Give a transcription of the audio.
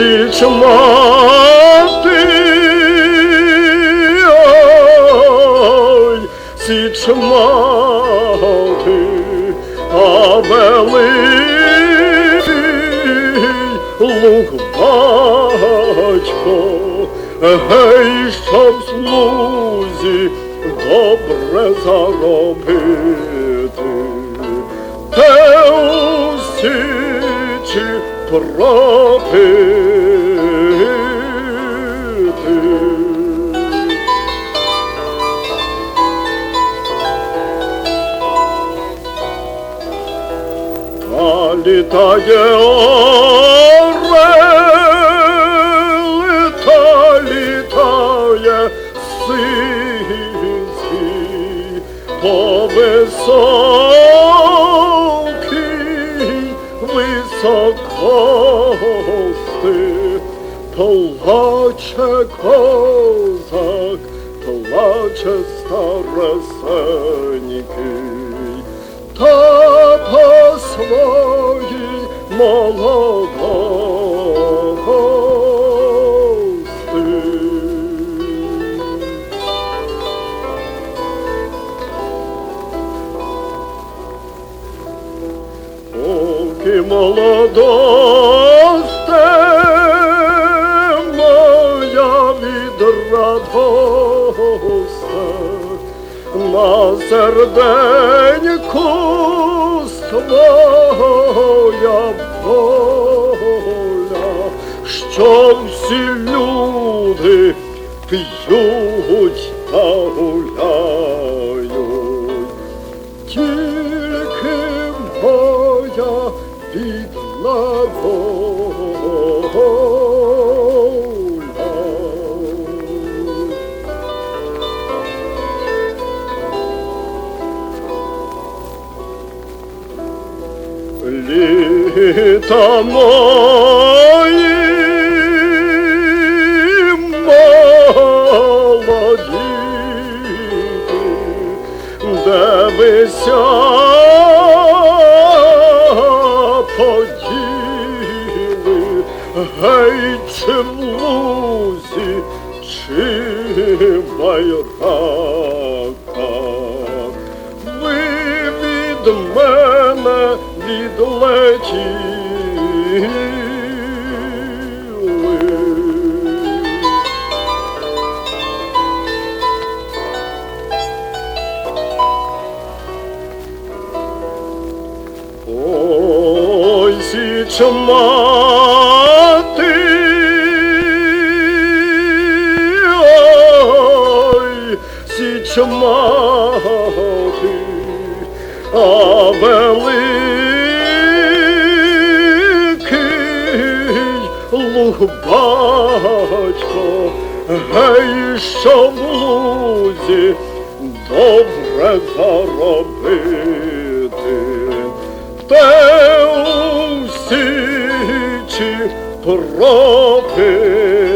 січ мати, ой, січ мати, а великий луг батько, гей, щоб слузі добре заробити, пропити. А літає орел, та літає сизий по високій високости. Плаче козак, плаче старесенький, та по своїй молодости. Поки молодосте моя від радоста на серденьку своя воля, що всі люди п'ють та гуляють. Тільки моя. Літа мої молоді, де вися поділи, байраках. Ви від мене відлетіли. Ой, січ ой, мати, а великий луг батько, гей, що в лузі добре заробити, те у січі пропити.